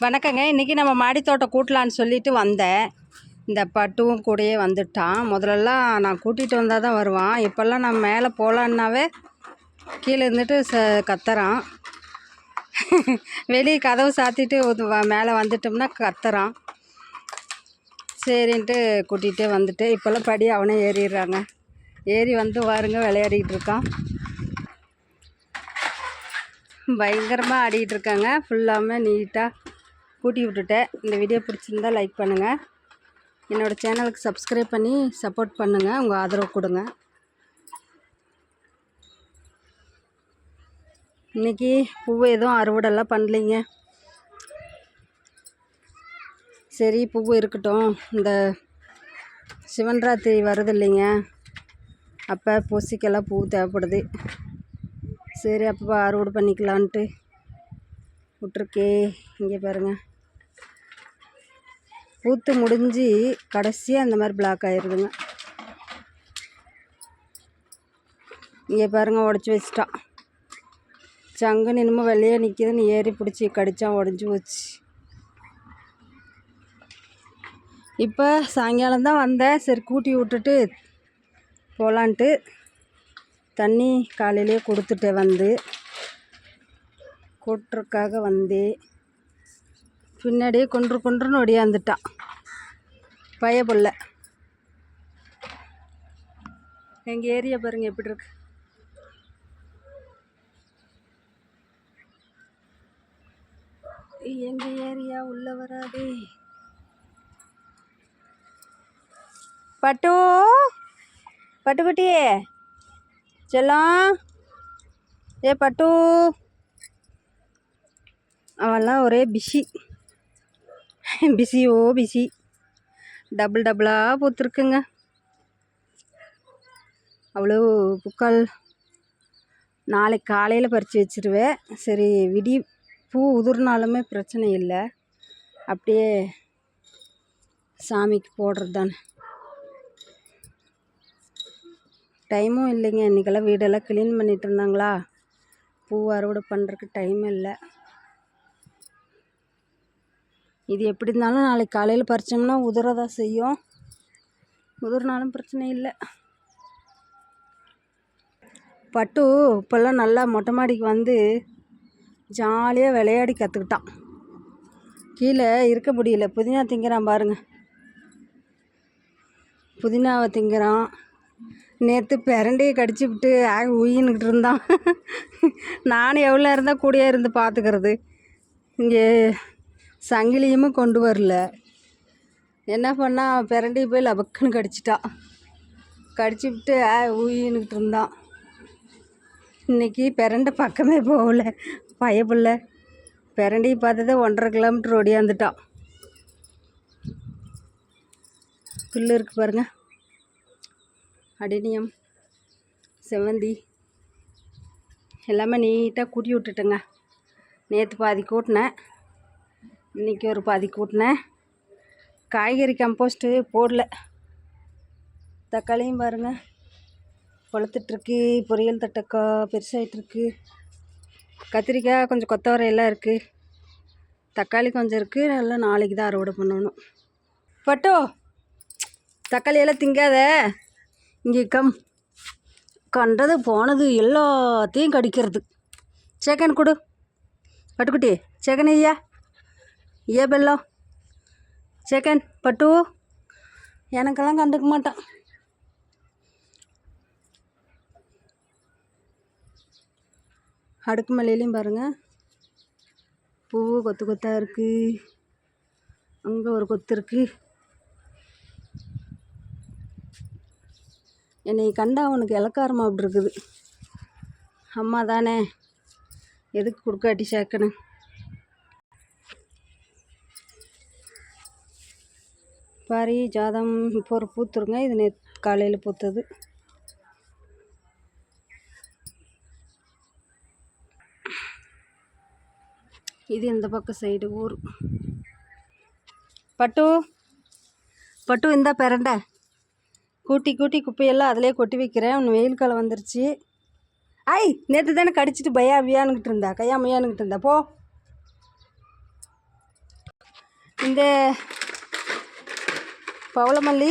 வணக்கங்க. இன்றைக்கி நம்ம மாடித்தோட்டம் கூட்டலான்னு சொல்லிட்டு வந்தேன். இந்த பட்டுவும் கூடயே வந்துட்டான். முதல்லலாம் நான் கூட்டிகிட்டு வந்தால் தான் வருவான். இப்போல்லாம் நான் மேலே போகலான்னாவே கீழே இருந்துட்டு ச கத்துறான். வெளியே கதவு சாத்திட்டு வ- மேலே வந்துட்டோம்னா கத்துறான். சரின்ட்டு கூட்டிகிட்டே வந்துட்டு இப்போல்லாம் படி அவனே ஏறிடுறாங்க. ஏறி வந்து பாருங்க விளையாடிட்டு இருக்கான். பயங்கரமாக ஆடிட்டு இருக்காங்க. ஃபுல்லாமே நீட்டாக கூட்டி விட்டுட்டேன். இந்த வீடியோ பிடிச்சிருந்தா லைக் பண்ணுங்கள் என்னோடய சேனலுக்கு சப்ஸ்கிரைப் பண்ணி சப்போர்ட் பண்ணுங்கள் உங்கள் ஆதரவு கொடுங்க. இன்றைக்கி பூவு எதுவும் அறுவடைலாம் பண்ணலைங்க. சரி பூவு இருக்கட்டும். இந்த சிவன் ராத்திரி வருது இல்லைங்க. அப்போ பூசிக்கெல்லாம் பூ தேவைப்படுது. சரி அப்போ அறுவடை பண்ணிக்கலான்ட்டு விட்ருக்கே இங்கே பாருங்கள் பூத்து முடிஞ்சு கடைசியாக இந்த மாதிரி பிளாக் ஆயிடுதுங்க இங்கே பாருங்கள் உடச்சி வச்சிட்டான். சங்குன்னு இன்னமும் வெளியே நிற்கிதுன்னு ஏறி பிடிச்சி கடித்தான் உடஞ்சி போச்சு. இப்போ சாயங்காலம் தான் வந்தேன். சரி கூட்டி விட்டுட்டு போகலான்ட்டு தண்ணி காலையிலேயே கொடுத்துட்டேன் வந்து. கூட்டுறக்காக வந்தேன். பின்னாடியே கொன்று கொன்றுன்னு ஒடியாந்துட்டான் பய புள்ள. எங்கள் ஏரியா பாருங்க எப்படி இருக்கு? எங்கள் ஏரியா உள்ள வராதே. பட்டு பட்டுக்குட்டியே செல்லம். ஏ பட்டு. அவன்லாம் ஒரே பிஸி. பிஸியோ பிஸி டபுள் டபுளாக பூத்துருக்குங்க. அவ்வளோ பூக்கள். நாளைக்கு காலையில் பறித்து வச்சிருவேன். சரி விடி பூ உதிர்னாலுமே பிரச்சனை இல்லை. அப்படியே சாமிக்கு போடுறது தானே டைமும் இல்லைங்க. இன்றைக்கெல்லாம் வீடெல்லாம் க்ளீன் பண்ணிகிட்டு இருந்தாங்களா? பூ அறுவடை பண்ணுறதுக்கு டைம் இல்லை. இது எப்படி இருந்தாலும் நாளைக்கு காலையில் பறிச்சோம்னா உதிரதான் செய்யும். உதிர்னாலும் பிரச்சனை இல்லை. பட்டு இப்போல்லாம் நல்லா மொட்டை மாடிக்கு வந்து ஜாலியாக விளையாடி கற்றுக்கிட்டான் கீழே இருக்க முடியல. புதினா திங்கிறான் பாருங்க. புதினாவை திங்கிறான். நேற்று பிரண்டையை கடிச்சு விட்டு உயின்னுக்கிட்டு இருந்தான். நானும் எவ்வளோ இருந்தால் கூடயே இருந்து பார்த்துக்கிறது இங்கே சங்கிலியுமே கொண்டு வரல. என்ன பண்ணால் பிரண்டி போய் லபக்குன்னு கடிச்சிட்டான் கடிச்சு விட்டு ஆ ஊயின்னுக்கிட்டு இருந்தான். இன்னைக்கு பிரண்டை பக்கமே போகல. பயப்புள்ள பிரண்டையை பார்த்ததே ஒன்றரை கிலோமீட்டர் ஓடியாந்துட்டான் புல்லு இருக்கு பாருங்க. அடினியம் செவ்வந்தி. எல்லாமே நீட்டாக கூட்டி விட்டுட்டேங்க. நேற்று பாதி கூட்டினேன். இன்றைக்கி ஒரு பாதி கூட்டினேன். காய்கறி கம்போஸ்ட்டு போடல. தக்காளியும் பாருங்கள் பழுத்துட்ருக்கு பொரியல் தட்டக்கா பெருசாகிட்ருக்கு கத்திரிக்காய் கொஞ்சம் கொத்தவரை எல்லாம் இருக்குது தக்காளி கொஞ்சம் இருக்குது எல்லாம் நாளைக்கு தான் அறுவடை பண்ணணும். பட்டோ தக்காளி எல்லாம் திங்காத. இங்கே கம். கண்டது போனது எல்லாத்தையும் கடிக்கிறது. சேக்கன் கொடு. பட்டுக்குட்டி சேக்கன் ஐயா. ஏ பெல்லோ. சேக்கன் பட்டு. எனக்கெல்லாம் கண்டுக்க மாட்டான். அடுக்கு மலையிலையும் பாருங்கள் பூ கொத்து கொத்தாக இருக்குது அங்கே ஒரு கொத்து இருக்குது என்னை கண்டா அவனுக்கு இலக்காரமாக அப்படி இருக்குது. அம்மா தானே எதுக்கு கொடுக்காட்டி சேர்க்கணும்? பாரி ஜாதம் இப்போ ஒரு பூத்துருங்க. இது நேற்று காலையில் பூத்தது. இது இந்த பக்கம் சைடு ஊர். பட்டு பட்டு இந்த பிரண்டை. கூட்டி கூட்டி குப்பையெல்லாம் அதிலே கொட்டி வைக்கிறேன். இன்னும் வெயில் காலம் வந்துருச்சு. ஐ நேற்று தானே கடிச்சிட்டு பயா வியானுக்கிட்டு இருந்தா. கையா மையானுக்கிட்டு இருந்தா. போ. இந்த பவளமல்லி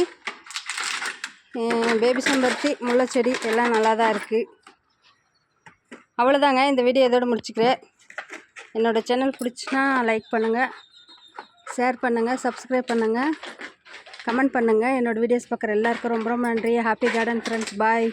பேபி செம்பருத்தி முல்லைச்செடி எல்லாம் நல்லா தான் இருக்குது அவ்வளோதாங்க இந்த வீடியோ இதோடு முடிச்சுக்கிறேன். என்னோடய சேனல் பிடிச்சின்னா லைக் பண்ணுங்கள் ஷேர் பண்ணுங்கள் சப்ஸ்கிரைப் பண்ணுங்கள் கமெண்ட் பண்ணுங்கள் என்னோடய வீடியோஸ் பார்க்குற எல்லாருக்கும் ரொம்ப ரொம்ப நன்றி. Happy garden friends bye